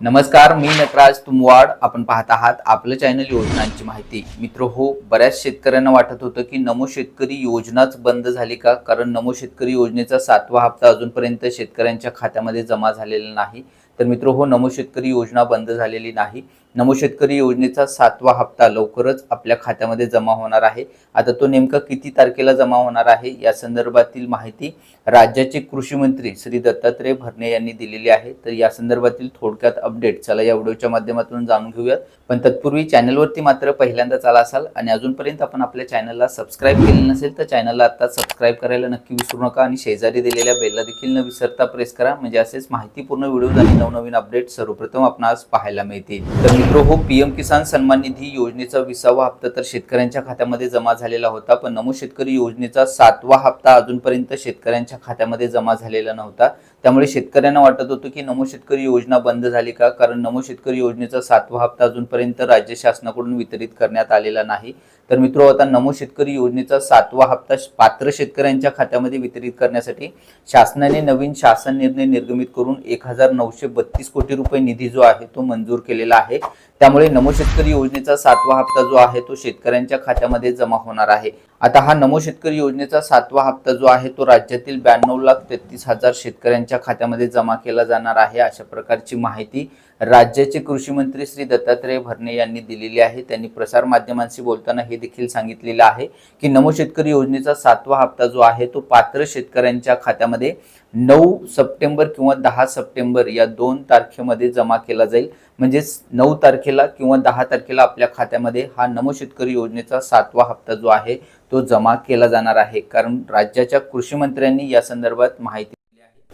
नमस्कार मी नटराज तुमवाड. आपण पाहत आहात आपलं चॅनल योजनांची माहिती. मित्र हो बऱ्याच शेतकऱ्यांना वाटत होतं की नमो शेतकरी योजनाच बंद झाली का? कारण नमो शेतकरी योजनेचा सातवा हप्ता अजूनपर्यंत शेतकऱ्यांच्या खात्यामध्ये जमा झालेला नाही. तर मित्र हो नमो शेतकरी योजना बंद झालेली नाही. नमो शेतकरी योजनेचा सातवा हप्ता लवकरच आपल्या खात्यामध्ये जमा होणार आहे. आता तो नेमका किती तारखेला जमा होणार आहे या संदर्भातील माहिती राज्याचे कृषी मंत्री श्री दत्तात्रय भरणे यांनी दिलेली आहे. तर या संदर्भातील थोडक्यात अपडेट चला या व्हिडिओच्या माध्यमातून जाणून घेऊयात. पण तत्पूर्वी चॅनलवरती मात्र पहिल्यांदाच आला असाल आणि अजूनपर्यंत आपण आपल्या चॅनलला सबस्क्राईब केले नसेल तर चॅनलला आता सबस्क्राईब करायला नक्की विसरू नका आणि शेजारी दिलेल्या बेलला देखील न विसरता प्रेस करा. म्हणजे असेच माहितीपूर्ण व्हिडिओ आणि नवनवीन अपडेट सर्वप्रथम आपणास पाहायला मिळतील. तर मित्र हो पीएम किसान सन्मान निधी योजनेचा विसावा हप्ता तर शेतकऱ्यांच्या खात्यामध्ये जमा झालेला होता पण नमो शेतकरी योजनेचा सातवा हप्ता अजूनपर्यंत शेतकऱ्यांच्या खात्यामध्ये जमा झालेला नव्हता. त्यामुळे शेतकऱ्यांना वाटत होतं की नमो शेतकरी योजना बंद झाली का? कारण नमो शेतकरी योजनेचा सातवा हप्ता अजूनपर्यंत राज्य शासनाकडून वितरित करण्यात आलेला नाही. तर मित्रो आता नमो शेतकरी योजनेचा सातवा हप्ता पात्र शेतकऱ्यांच्या खात्यामध्ये वितरित करण्यासाठी शासनाने नवीन शासन निर्णय निर्गमित करून एक हजार नऊशे बत्तीस कोटी रुपये निधी जो आहे तो मंजूर केलेला आहे. त्यामुळे नमो शेतकरी योजनेचा सातवा हप्ता जो आहे तो शेतकऱ्यांच्या खात्यामध्ये जमा होणार आहे. आता हा नमो शेतकरी योजनेचा सातवा हप्ता जो आहे तो राज्यातील ब्याण्णव लाख तेहतीस हजार शेतकऱ्यांच्या खात्यामध्ये जमा केला जाणार आहे अशा प्रकारची माहिती राज्याचे कृषी मंत्री श्री दत्तात्रय भरणे यांनी दिलेली आहे. त्यांनी प्रसार माध्यमांशी बोलताना हे देखील सांगितलेलं आहे की नमो शेतकरी योजनेचा सातवा हप्ता जो आहे तो पात्र शेतकऱ्यांच्या खात्यामध्ये नऊ सप्टेंबर किंवा दहा सप्टेंबर या दोन तारखेमध्ये जमा केला जाईल. म्हणजेच नऊ तारखेला किंवा दहा तारखेला आपल्या खात्यामध्ये हा नमो शेतकरी योजनेचा सातवा हप्ता जो आहे तो जमा केला जाणार आहे. कारण राज्याच्या कृषी मंत्र्यांनी या संदर्भात माहिती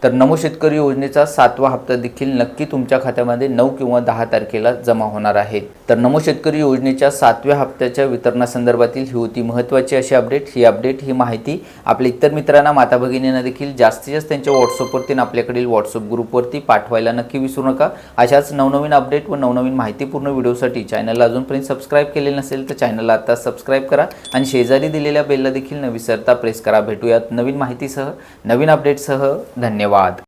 तर नमो शेतकरी योजनेचा सातवा हप्ता देखील नक्की तुमच्या खात्यामध्ये नऊ किंवा दहा तारखेला जमा होणार आहे. तर नमो शेतकरी योजनेच्या सातव्या हप्त्याच्या वितरणासंदर्भातील ही होती महत्त्वाची अशी अपडेट. ही अपडेट ही माहिती आपल्या इतर मित्रांना माता भगिनींना देखील जास्तीत जास्त त्यांच्या व्हॉट्सअपवरती आपल्याकडील व्हॉट्सअप ग्रुपवरती पाठवायला नक्की विसरू नका. अशाच नवनवीन अपडेट व नवनवीन माहितीपूर्ण व्हिडिओसाठी चॅनलला अजूनपर्यंत सबस्क्राईब केले नसेल तर चॅनलला आता सबस्क्राईब करा आणि शेजारी दिलेल्या बेलला देखील न विसरता प्रेस करा. भेटूयात नवीन माहितीसह नवीन अपडेटसह धन्यवाद. અમદાવાદ